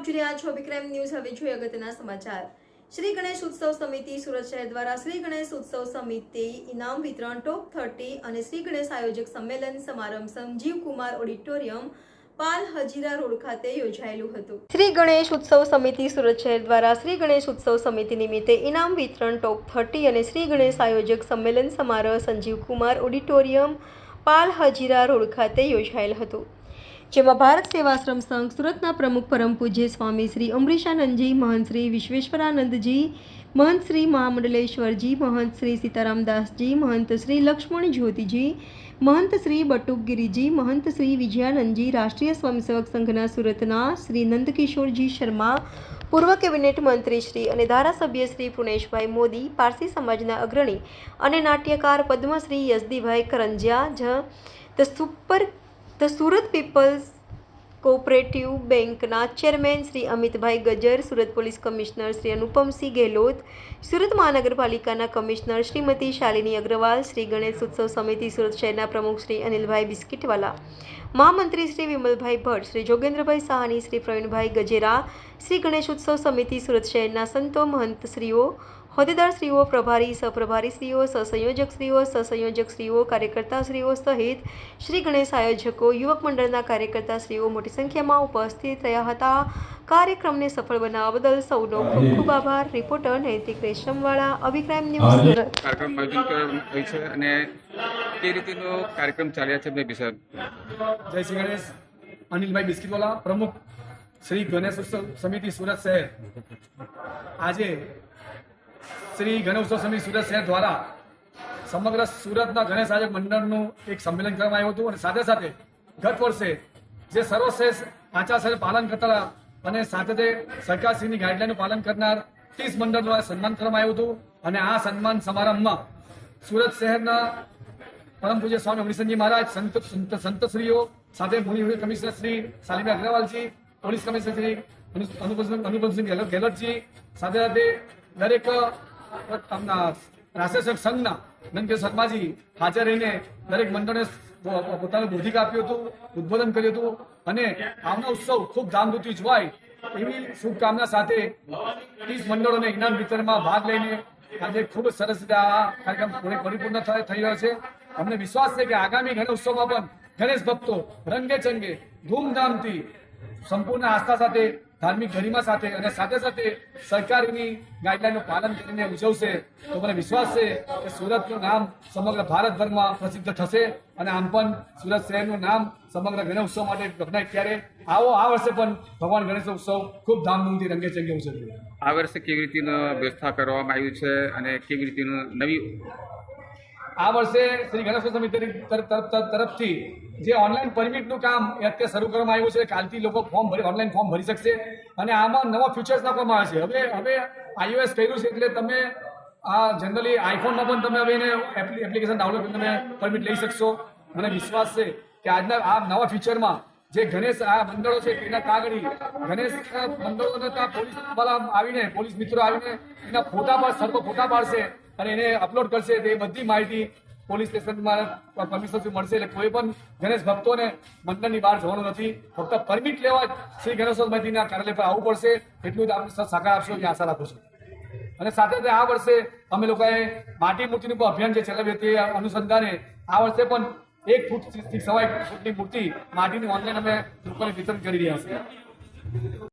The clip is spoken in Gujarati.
આપ જોઈ રહ્યા ન્યૂઝ. હવે જોઈએ સમાચાર. શ્રી ગણેશ ઉત્સવ સમિતિ સુરત શહેર દ્વારા શ્રી ગણેશ ઉત્સવ સમિતિ ઇનામ વિતરણ, ટોપ થર્ટી અને શ્રી ગણેશ આયોજક સંમેલન સમારંભ સંજીવ કુમાર ઓડિટોરિયમ, પાલ હજીરા રોડ યોજાયેલું હતું. શ્રી ગણેશ ઉત્સવ સમિતિ સુરત શહેર દ્વારા શ્રી ગણેશ ઉત્સવ સમિતિ નિમિત્તે ઇનામ વિતરણ, ટોપ થર્ટી અને શ્રી ગણેશ આયોજક સંમેલન સમારોહ સંજીવ કુમાર ઓડિટોરિયમ, પાલ હજીરા રોડ ખાતે યોજાયેલ હતું. જેમાં ભારત સેવાશ્રમ સંઘ સુરતના પ્રમુખ પરમ પૂજ્ય સ્વામી શ્રી અમરીશાનંદજી, મહંત શ્રી વિશ્વેશ્વરાનંદજી, મહંત શ્રી મહામંડલેશ્વરજી, મહંત શ્રી સીતારામદાસજી, મહંત શ્રી લક્ષ્મણ જ્યોતિજી મહંત શ્રી બટુકગીરીજી, મહંત શ્રી વિજયાનંદજી, રાષ્ટ્રીય સ્વયંસેવક સંઘના સુરતના શ્રી નંદકિશોરજી શર્મા, પૂર્વ કેબિનેટ મંત્રી શ્રી અને ધારાસભ્ય શ્રી પુનેશભાઈ મોદી, પારસી સમાજના અગ્રણી અને નાટ્યકાર પદ્મશ્રી યસદીભાઈ કરંજિયા, જ the super the Surat people's cooperative બેંકના chairman Shri Amitbhai Gajjar, Surat police commissioner Shri Anupamsinh Gehlot, Surat મહાનગરપાલિકાના કમિશનર શ્રીમતી શાલિની અગ્રવાલ, શ્રી ગણેશ ઉત્સવ સમિતિ, સુરત શહેરના પ્રમુખ શ્રી અનિલભાઈ બિસ્કિટવાલા, મહામંત્રી શ્રી વિમલભાઈ ભટ્ટ, શ્રી જોગેન્દ્રભાઈ સાહાની, શ્રી પ્રવીણભાઈ ગજેરા, શ્રી ગણેશ ઉત્સવ સમિતિ, સુરત શહેરના સંતો મહંતશ્રીઓ હોદ્દેદારશ્રીઓ પ્રભારી સહપ્રભારીશ્રીઓ સહસંયોજકશ્રીઓ સહસંયોજકશ્રીઓ કાર્યકર્તાશ્રીઓ સહિત શ્રી ગણેશ આયોજકો યુવક મંડળના કાર્યકર્તાશ્રીઓ મોટી સંખ્યામાં ઉપસ્થિત રહ્યા હતા. કાર્યક્રમને સફળ બનાવવા બદલ સૌનો ખૂબ ખૂબ આભાર. રિપોર્ટર નૈતિક રેશમવાળા અભિક્રાઇમ ન્યૂઝ કાર્યક્રમ આયોજન છે અને તે રીતેનો કાર્યક્રમ ચાલ્યા છે મેં વિષય જય શ્રી ગણેશ. અનિલભાઈ બિસ્કીટવાલા પ્રમુખ શ્રી ગણેશ ઉત્સવ સમિતિ સુરત શહેર. આજે શ્રી ગણેશ સમિતિ સુરત શહેર દ્વારા સમગ્ર સુરતના ગણેશ આયોજક મંડળનું એક સંમેલન કરવામાં આવ્યું હતું. અને સાથે સાથે ગત વર્ષે જે સર્વશ્રેષ્ઠ આચાર પાલન કરતા અને સાથે તે સરકારશ્રીની ગાઈડલાઈનનું પાલન કરનાર ત્રીસ મંડળ દ્વારા સન્માન કરવામાં આવ્યું હતું. અને આ સન્માન સમારંભમાં સુરત શહેરના પરમ પૂજ્ય સ્વામી અમરીશનજી મહારાજ, સંત સંત સંતશ્રીઓ સાથે મુનિ કમિશનર શ્રી શાલિની અગ્રવાલજી, પોલીસ કમિશનર શ્રી અનુ- અનુપમસિંહ અનુપમસિંહ ગેહલોતજી, સાથે સાથે દરેક આપણા રાષ્ટ્રીય સંઘના નંદકે શર્માજી હાજર રહીને દરેક પો- પોતાનું બૌદ્ધિક આપ્યું હતું, ઉદ્બોધન કર્યું હતું અને આવના ઉત્સવ ખૂબ ધામધૂમથી જોવાય એવી શુભકામના સાથે ત્રીસ મંડળોને ઇનામ વિતરણમાં ભાગ લઈને આજે ખૂબ સરસ રીતે આ કાર્યક્રમ પરિપૂર્ણ થઈ રહ્યો છે. અમને વિશ્વાસ છે કે આગામી ગણેશ ઉત્સવમાં પણ ગણેશ ભક્તો રંગે ચંગે ધૂમધામથી સંપૂર્ણ આસ્થા સાથે ધાર્મિક ગરિમા સાથે અને સાથે સાથે સરકારની ગાઈડલાઈનનું પાલન કરીને ઉજવશે તો મને વિશ્વાસ છે કે સુરતનું નામ સમગ્ર ભારતભરમાં પ્રસિદ્ધ થશે અને આમ પણ સુરત શહેરનું નામ સમગ્ર ગણેશ ઉત્સવ માટે ગભનાય ત્યારે આવો આ વર્ષે પણ ભગવાન ગણેશ ઉત્સવ ખૂબ ધામધૂમથી રંગે ચંગે ઉજવીએ આ વર્ષે કેવી રીતની વ્યવસ્થા કરવામાં આવી છે અને કેવી રીતનું નવી આ વર્ષે શ્રી ગણેશ સમિતિ તરફ- તરફ- તરફ- તરફથી જે ઓનલાઈન પરમિટનું કામ એ અત્યારે શરૂ કરવામાં આવ્યું છે, કાલથી લોકો ફોર્મ ભરી ઓનલાઈન ફોર્મ ભરી શકશે. અને આમાં નવા ફીચર્સ નાખવામાં આવે છે. હવે હવે આઈઓએસ કર્યું છે એટલે તમે આ જનરલી આઈફોનમાં પણ તમે હવે એને એપ્લિ- એપ્લિકેશન ડાઉનલોડ કરીને તમે પરમિટ લઈ શકશો. મને વિશ્વાસ છે કે આજના આ નવા ફીચરમાં જે ગણેશ આ મંડળો છે એના કાગળી, ગણેશ મંડળોને ત્યાં પોલીસવાળા આવીને, પોલીસ મિત્રો આવીને એના ફોટા પાડ સર્વ ફોટા પાડશે. અને એને અપલોડ કરશે તે બધી માહિતી પોલીસ સ્ટેશનમાં પરમિશનથી મળશે. એટલે કોઈ પણ ગણેશ ભક્તોને મંડળની બહાર જવાનું નથી. ફક્ત પરમિટ લેવા જ શ્રી ગણેશ સમિતિના કાર્યાલય પર આવવું પડશે. એટલું જ આપણે સહકાર આપશો એવી આશા રાખું છું. અને સાથે સાથે આ વર્ષે અમે લોકોએ માટી મૂર્તિનું પણ અભિયાન જે ચલાવ્યું તે અનુસંધાને આ વર્ષે પણ એક ફૂટથી સવા એક ફૂટની મૂર્તિ માટીની ઓનલાઈન અમે લોકોને વિતરણ કરી રહ્યા છીએ.